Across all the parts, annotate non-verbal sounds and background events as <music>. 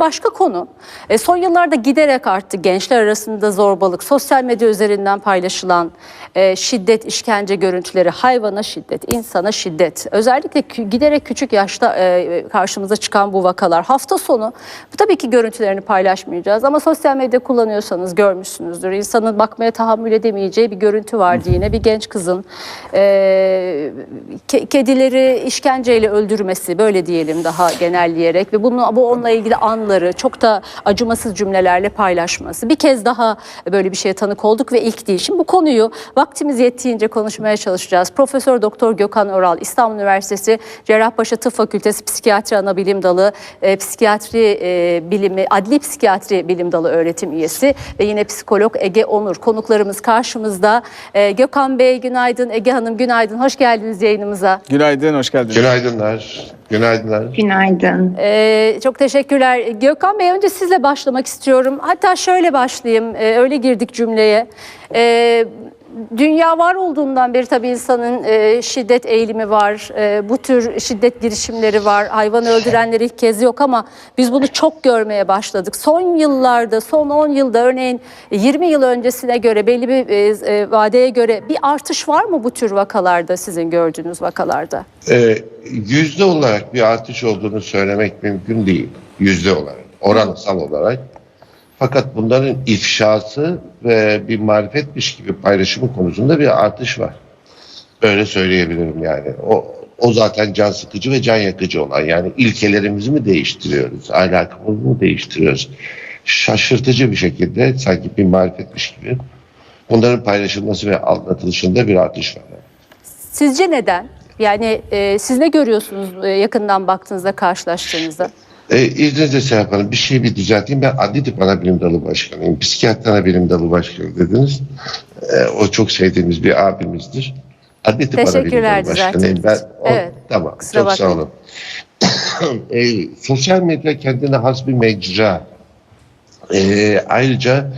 başka konu. E, son yıllarda giderek arttı gençler arasında zorbalık, sosyal medya üzerinden paylaşılan e, şiddet, işkence görüntüleri, hayvana şiddet, insana şiddet. Özellikle giderek küçük yaşta e, karşımıza çıkan bu vakalar. Hafta sonu tabii ki görüntülerini paylaşmayacağız ama sosyal medya kullanıyorsanız görmüşsünüzdür. İnsanın bakmaya tahammül edemeyeceği bir görüntü vardı yine bir genç kızın e, ke- kedileri işkenceyle öldürmesi böyle diyelim daha genelleyerek ve bunu bu onunla ilgili anları çok da acımasız cümlelerle paylaşması. Bir kez daha böyle bir şeye tanık olduk ve ilk değil. Şimdi bu konuyu vaktimiz yettiğince konuşmaya çalışacağız. Profesör Doktor Gökhan Oral İstanbul Üniversitesi Cerrahpaşa Tıp Fakültesi Psikiyatri Anabilim Dalı e, Psikiyatri e, Bilimi Adli Psikiyatri Bilim Dalı öğretim üyesi ve yine psikolog Ege Onur konuklarımız karşımızda. E, Gökhan Bey günaydın, Ege Hanım günaydın. Hoş geldiniz yayınımıza. Günaydın, hoş geldiniz. Günaydınlar. Günaydınlar. Günaydın. Ee, çok teşekkürler. Gökhan Bey önce sizle başlamak istiyorum. Hatta şöyle başlayayım. Ee, öyle girdik cümleye. Ee, dünya var olduğundan beri tabii insanın e, şiddet eğilimi var. E, bu tür şiddet girişimleri var. Hayvan öldürenler ilk kez yok ama biz bunu çok görmeye başladık. Son yıllarda, son 10 yılda örneğin 20 yıl öncesine göre belli bir e, e, vadeye göre bir artış var mı bu tür vakalarda sizin gördüğünüz vakalarda? Ee, yüzde olarak bir artış olduğunu söylemek mümkün değil. Yüzde olarak, oransal olarak. Fakat bunların ifşası ve bir marifetmiş gibi paylaşımı konusunda bir artış var. Öyle söyleyebilirim yani. O, o zaten can sıkıcı ve can yakıcı olan. Yani ilkelerimizi mi değiştiriyoruz, ahlakımızı mı değiştiriyoruz? Şaşırtıcı bir şekilde sanki bir marifetmiş gibi bunların paylaşılması ve anlatılışında bir artış var. Sizce neden? Yani e, siz ne görüyorsunuz e, yakından baktığınızda, karşılaştığınızda? E, izninizle Serap Hanım bir şeyi bir düzelteyim. Ben Adli Tıp Anabilim Dalı Başkanıyım. Psikiyatri Anabilim Dalı Başkanı dediniz. E, o çok sevdiğimiz bir abimizdir. Adli Tıp Teşekkürler Anabilim Dalı Başkanıyım. Ben, o. Evet. Tamam. Kusura çok sağ bakmayın. olun. <coughs> e, sosyal medya kendine has bir mecra. E, ayrıca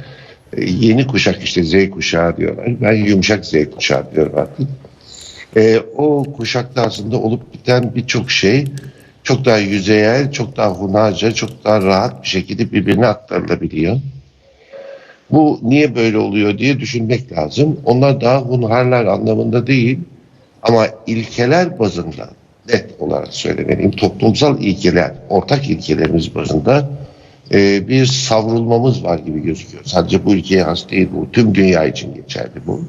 e, yeni kuşak işte Z kuşağı diyorlar. Ben yumuşak Z kuşağı diyorum artık. E, o kuşakta aslında olup biten birçok şey çok daha yüzeyel, çok daha hunharca, çok daha rahat bir şekilde birbirine aktarılabiliyor. Bu niye böyle oluyor diye düşünmek lazım. Onlar daha hunharlar anlamında değil ama ilkeler bazında net olarak söylemeliyim. Toplumsal ilkeler, ortak ilkelerimiz bazında e, bir savrulmamız var gibi gözüküyor. Sadece bu ülkeye has değil bu. Tüm dünya için geçerli bu.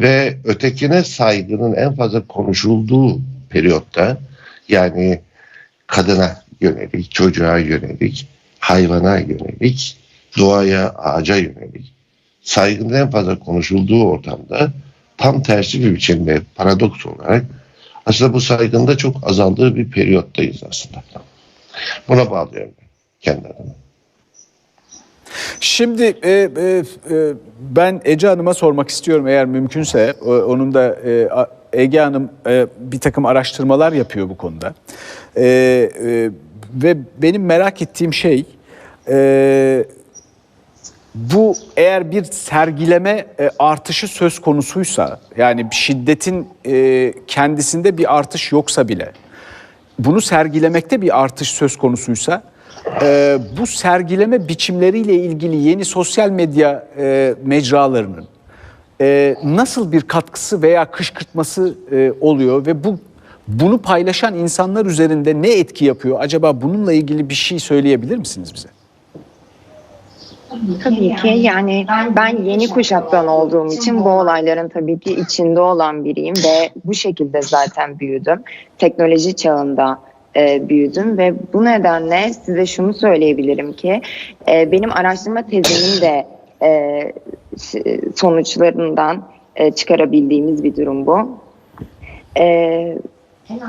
Ve ötekine saygının en fazla konuşulduğu periyotta yani kadına yönelik, çocuğa yönelik, hayvana yönelik, doğaya, ağaca yönelik saygının en fazla konuşulduğu ortamda tam tersi bir biçimde paradoks olarak aslında bu saygının çok azaldığı bir periyottayız aslında. Buna bağlıyorum ben kendi adıma. Şimdi e, e, e, ben Ece Hanım'a sormak istiyorum eğer mümkünse. O- onun da e, Ege Hanım e, bir takım araştırmalar yapıyor bu konuda. E, e, ve benim merak ettiğim şey e, bu eğer bir sergileme e, artışı söz konusuysa yani şiddetin e, kendisinde bir artış yoksa bile bunu sergilemekte bir artış söz konusuysa e, bu sergileme biçimleriyle ilgili yeni sosyal medya e, mecralarının e, nasıl bir katkısı veya kışkırtması e, oluyor ve bu bunu paylaşan insanlar üzerinde ne etki yapıyor? Acaba bununla ilgili bir şey söyleyebilir misiniz bize? Tabii ki yani ben yeni kuşaktan olduğum için bu olayların tabii ki içinde olan biriyim ve bu şekilde zaten büyüdüm. Teknoloji çağında e, büyüdüm ve bu nedenle size şunu söyleyebilirim ki e, benim araştırma tezimin de e, sonuçlarından e, çıkarabildiğimiz bir durum bu. E,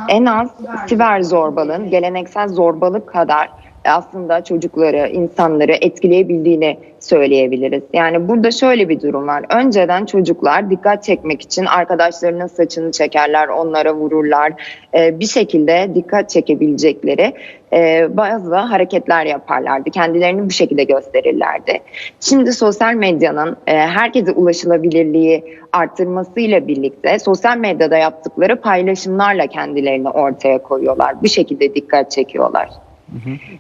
en az siber zorbalığın geleneksel zorbalık kadar aslında çocukları, insanları etkileyebildiğini söyleyebiliriz. Yani burada şöyle bir durum var. Önceden çocuklar dikkat çekmek için arkadaşlarının saçını çekerler, onlara vururlar. Ee, bir şekilde dikkat çekebilecekleri e, bazı hareketler yaparlardı. Kendilerini bu şekilde gösterirlerdi. Şimdi sosyal medyanın e, herkese ulaşılabilirliği arttırmasıyla birlikte sosyal medyada yaptıkları paylaşımlarla kendilerini ortaya koyuyorlar. Bu şekilde dikkat çekiyorlar.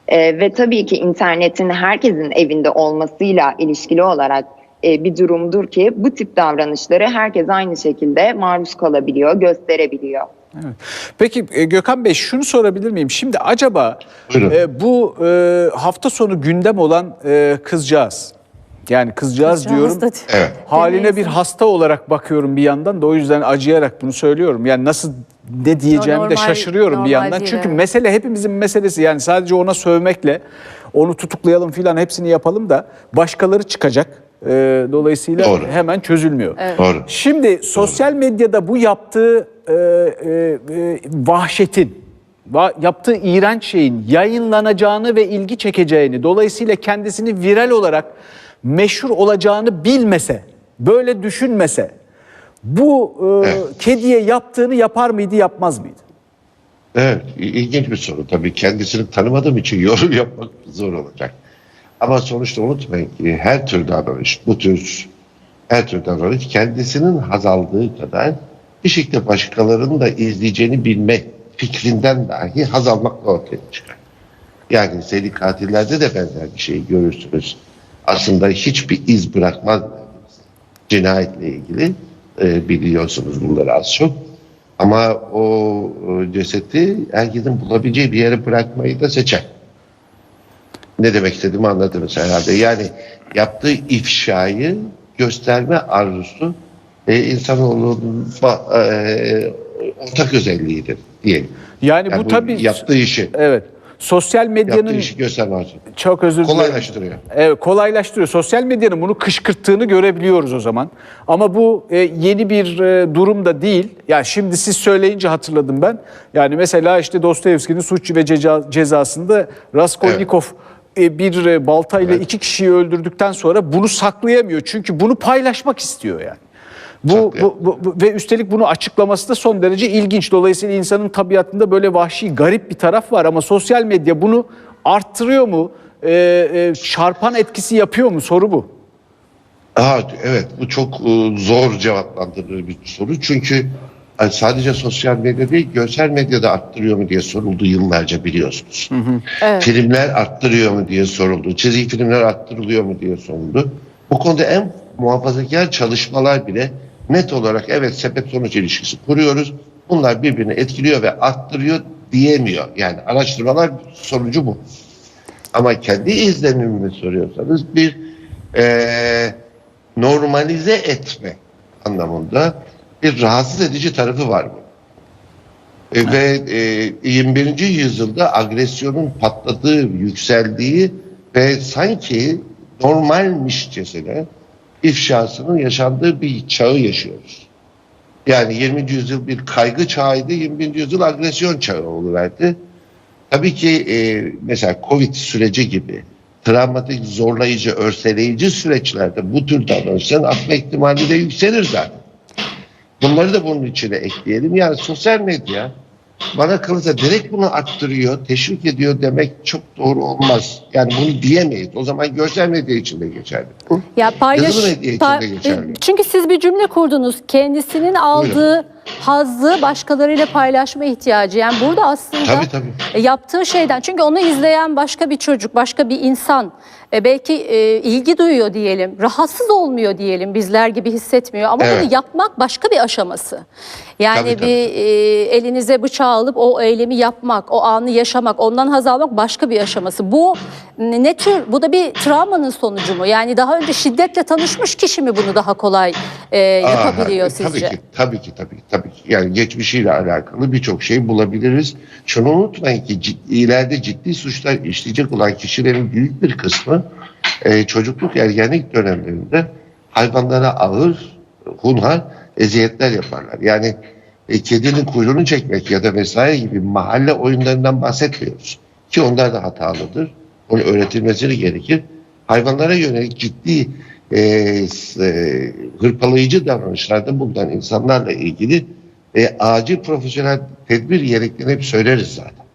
E, ve tabii ki internetin herkesin evinde olmasıyla ilişkili olarak e, bir durumdur ki bu tip davranışları herkes aynı şekilde maruz kalabiliyor, gösterebiliyor. Evet. Peki e, Gökhan Bey şunu sorabilir miyim? Şimdi acaba Buyurun. e, bu e, hafta sonu gündem olan e, kızcağız, yani kızcağız, Kızcağız diyorum. Evet. Haline bir hasta olarak bakıyorum bir yandan da o yüzden acıyarak bunu söylüyorum. Yani nasıl ne diyeceğimi de Normal- şaşırıyorum bir yandan. değil, Çünkü evet. mesele hepimizin meselesi. Yani sadece ona sövmekle onu tutuklayalım filan hepsini yapalım da başkaları çıkacak. E, dolayısıyla Doğru. hemen çözülmüyor. Doğru. Şimdi sosyal medyada bu yaptığı e, e, e, vahşetin, va- yaptığı iğrenç şeyin yayınlanacağını ve ilgi çekeceğini, dolayısıyla kendisini viral olarak meşhur olacağını bilmese, böyle düşünmese, bu e, Evet. kediye yaptığını yapar mıydı, yapmaz mıydı? Evet, ilginç bir soru. Tabii kendisini tanımadığım için <laughs> yorum yapmak zor olacak. Ama sonuçta unutmayın ki her tür davranış, bu tür her tür davranış kendisinin haz aldığı kadar bir şekilde başkalarının da izleyeceğini bilme fikrinden dahi haz almakla ortaya çıkar. Yani seri katillerde de benzer bir şey görürsünüz. Aslında hiçbir iz bırakmaz cinayetle ilgili e, biliyorsunuz bunları az çok. Ama o e, cesedi herkesin bulabileceği bir yere bırakmayı da seçer. Ne demek istediğimi anladınız herhalde. Yani yaptığı ifşayı gösterme arzusu e, insanoğlunun e, ortak özelliğidir diyelim. Yani, Yani bu tabii yaptığı işi, evet. Sosyal medyanın yaptığı işi gösterme çok özür dilerim. Kolaylaştırıyor. Evet kolaylaştırıyor. Sosyal medyanın bunu kışkırttığını görebiliyoruz o zaman. Ama bu e, yeni bir e, durum da değil. Yani şimdi siz söyleyince hatırladım ben. Yani mesela işte Dostoyevski'nin Suç ve Ceza- Cezası'nda Raskolnikov e, bir e, baltayla Evet. iki kişiyi öldürdükten sonra bunu saklayamıyor. Çünkü bunu paylaşmak istiyor yani. Bu, bu, bu- bu- ve üstelik bunu açıklaması da son derece ilginç. Dolayısıyla insanın tabiatında böyle vahşi, garip bir taraf var ama sosyal medya bunu arttırıyor mu? Ee, e, çarpan etkisi yapıyor mu? Soru bu. Aa, evet bu çok e, zor cevaplandırılır bir soru. Çünkü e, sadece sosyal medya değil görsel medyada arttırıyor mu diye soruldu yıllarca biliyorsunuz. Evet. Filmler arttırıyor mu diye soruldu. Çizgi filmler arttırılıyor mu diye soruldu. Bu konuda en muhafazakar çalışmalar bile net olarak evet sebep sonuç ilişkisi kuruyoruz. Bunlar birbirini etkiliyor ve arttırıyor diyemiyor. Yani araştırmalar sonucu bu. Ama kendi izlenimimi soruyorsanız bir eee, normalize etme anlamında bir rahatsız edici tarafı var bu. E, ve e, 21. yüzyılda agresyonun patladığı, yükseldiği ve sanki normalmişçesine ifşasının yaşandığı bir çağı yaşıyoruz. Yani 20. yüzyıl bir kaygı çağıydı, 21. yüzyıl agresyon çağı oluverdi. Tabii ki e, mesela Covid süreci gibi travmatik, zorlayıcı, örseleyici süreçlerde bu tür davranışların artma ihtimali de yükselir zaten. Bunları da bunun içine ekleyelim. Yani sosyal medya bana kalırsa direkt bunu arttırıyor, teşvik ediyor demek çok doğru olmaz. Yani bunu diyemeyiz. O zaman görsel medya için de geçerli. Ya paylaş Yazılı medya için pa- de geçerli. Çünkü siz bir cümle kurdunuz. Kendisinin aldığı hazzı başkalarıyla paylaşma ihtiyacı. Yani burada aslında Tabii, tabii. e, yaptığı şeyden çünkü onu izleyen başka bir çocuk, başka bir insan e, belki e, ilgi duyuyor diyelim, rahatsız olmuyor diyelim, bizler gibi hissetmiyor ama Evet. bunu yapmak başka bir aşaması. Yani Tabii, tabii. bir e, elinize bıçağı alıp o eylemi yapmak, o anı yaşamak, ondan haz almak başka bir aşaması. Bu ne tür, bu da bir travmanın sonucu mu? Yani daha önce şiddetle tanışmış kişi mi bunu daha kolay e, yapabiliyor Aha, sizce? Tabii ki, tabii ki, tabii tabii. Yani geçmişiyle alakalı birçok şey bulabiliriz. Şunu unutmayın ki ciddi, ileride ciddi suçlar işleyecek olan kişilerin büyük bir kısmı e, çocukluk ergenlik dönemlerinde hayvanlara ağır, hunhar eziyetler yaparlar. Yani e, kedinin kuyruğunu çekmek ya da vesaire gibi mahalle oyunlarından bahsetmiyoruz. Ki onlar da hatalıdır. Onun öğretilmesi gerekir. Hayvanlara yönelik ciddi e, e, hırpalayıcı davranışlarda bulunan insanlarla ilgili e, acil profesyonel tedbir gerektiğini hep söyleriz zaten.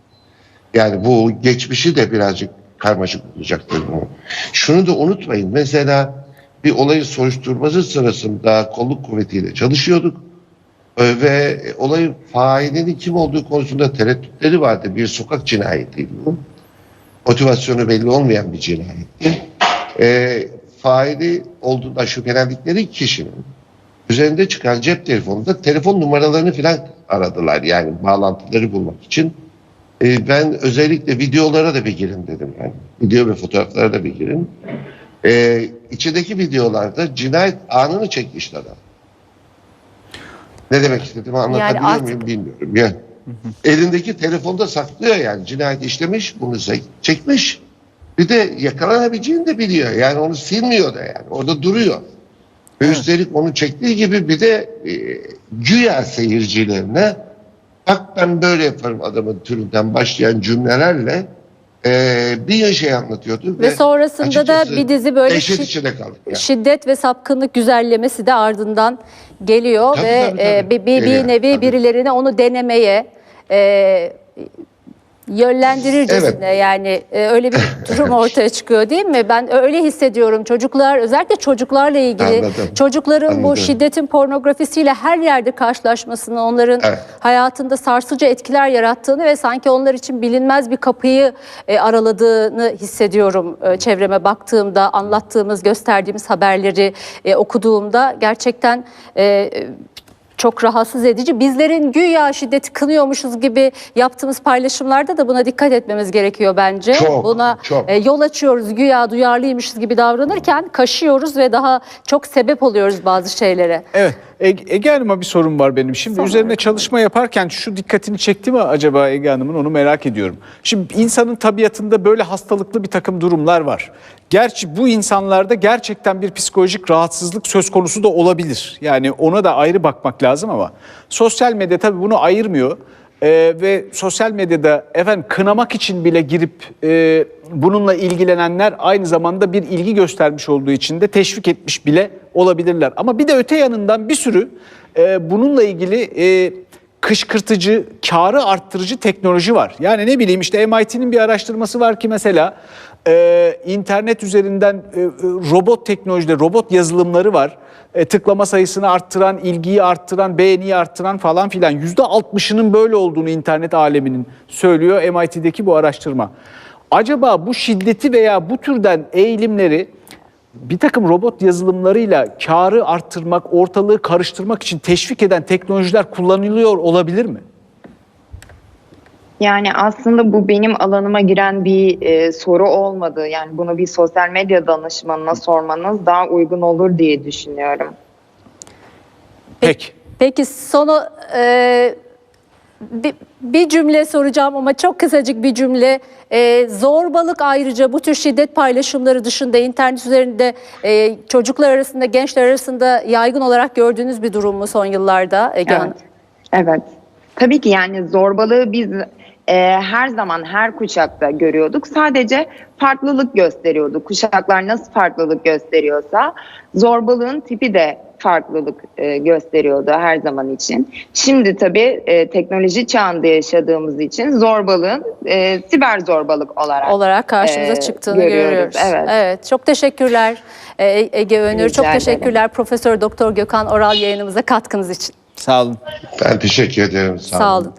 Yani bu geçmişi de birazcık karmaşık olacaktır bu. Şunu da unutmayın. Mesela bir olayın soruşturması sırasında kolluk kuvvetiyle çalışıyorduk. Ee, Ve olayın failinin kim olduğu konusunda tereddütleri vardı. Bir sokak cinayetiydi bu. motivasyonu belli olmayan bir cinayetti. E, faili olduğundan şüphelendikleri kişinin üzerinde çıkan cep telefonunda telefon numaralarını falan aradılar yani bağlantıları bulmak için. E, ben özellikle videolara da bir girin dedim yani. Video ve fotoğraflara da bir girin. E, içindeki videolarda cinayet anını çekmişler adam. Ne demek istediğimi anlatabiliyor artık- muyum bilmiyorum. Yani, elindeki telefonda saklıyor yani cinayet işlemiş bunu çekmiş. Bir de yakalanabileceğini de biliyor. Yani onu silmiyor da yani. Orada duruyor. Ve üstelik onu çektiği gibi bir de e, güya seyircilerine bak ben böyle yaparım adamın türünden başlayan cümlelerle e, bir şey anlatıyordu. Ve sonrasında da bir dizi böyle şi- içinde kaldık. yani. şiddet ve sapkınlık güzellemesi de ardından geliyor Tabii, ve tabii, e, tabii. bir, bir, bir Geliyor, nevi tabii. birilerine onu denemeye e, yönlendirircesine Evet. yani e, öyle bir <laughs> durum ortaya çıkıyor değil mi? Ben öyle hissediyorum. Çocuklar özellikle çocuklarla ilgili Anladım. çocukların bu Anladım. şiddetin pornografisiyle her yerde karşılaşmasını, onların Evet. hayatında sarsıcı etkiler yarattığını ve sanki onlar için bilinmez bir kapıyı e, araladığını hissediyorum e, çevreme baktığımda, anlattığımız, gösterdiğimiz haberleri e, okuduğumda gerçekten e, çok rahatsız edici. Bizlerin güya şiddeti kınıyormuşuz gibi yaptığımız paylaşımlarda da buna dikkat etmemiz gerekiyor bence. Çok, buna çok. e, yol açıyoruz güya duyarlıymışız gibi davranırken kaşıyoruz ve daha çok sebep oluyoruz bazı şeylere. Evet. Ege, Ege Hanım'a bir sorum var benim. Şimdi Sonra üzerine çalışma yaparken şu dikkatini çekti mi acaba Ege Hanım'ın onu merak ediyorum. Şimdi insanın tabiatında böyle hastalıklı bir takım durumlar var. Gerçi bu insanlarda gerçekten bir psikolojik rahatsızlık söz konusu da olabilir. Yani ona da ayrı bakmak lazım ama sosyal medya tabii bunu ayırmıyor. Ee, ve sosyal medyada efendim kınamak için bile girip e, bununla ilgilenenler aynı zamanda bir ilgi göstermiş olduğu için de teşvik etmiş bile olabilirler. Ama bir de öte yanından bir sürü e, bununla ilgili e, kışkırtıcı, karı arttırıcı teknoloji var. Yani ne bileyim işte MIT'nin bir araştırması var ki mesela e, internet üzerinden e, e, robot teknolojileri, robot yazılımları var. E, tıklama sayısını arttıran, ilgiyi arttıran, beğeniyi arttıran falan filan. Yüzde altmışının böyle olduğunu internet aleminin söylüyor MIT'deki bu araştırma. Acaba bu şiddeti veya bu türden eğilimleri bir takım robot yazılımlarıyla karı arttırmak, ortalığı karıştırmak için teşvik eden teknolojiler kullanılıyor olabilir mi? Yani aslında bu benim alanıma giren bir e, soru olmadı. Yani bunu bir sosyal medya danışmanına sormanız daha uygun olur diye düşünüyorum. Peki. Peki sonu e, bir, bir cümle soracağım ama çok kısacık bir cümle. E, zorbalık ayrıca bu tür şiddet paylaşımları dışında internet üzerinde e, çocuklar arasında, gençler arasında yaygın olarak gördüğünüz bir durum mu son yıllarda Ege Hanım? Evet. Evet. Tabii ki yani zorbalığı biz e, her zaman her kuşakta görüyorduk. Sadece farklılık gösteriyordu. Kuşaklar nasıl farklılık gösteriyorsa zorbalığın tipi de farklılık e, gösteriyordu her zaman için. Şimdi tabii e, teknoloji çağında yaşadığımız için zorbalığın e, siber zorbalık olarak olarak karşımıza e, çıktığını görüyoruz. Evet. Çok teşekkürler e, Ege Önür. Rica Çok ederim. teşekkürler Profesör Doktor Gökhan Oral yayınımıza katkınız için. Sağ olun. Ben teşekkür ederim. Sağ olun.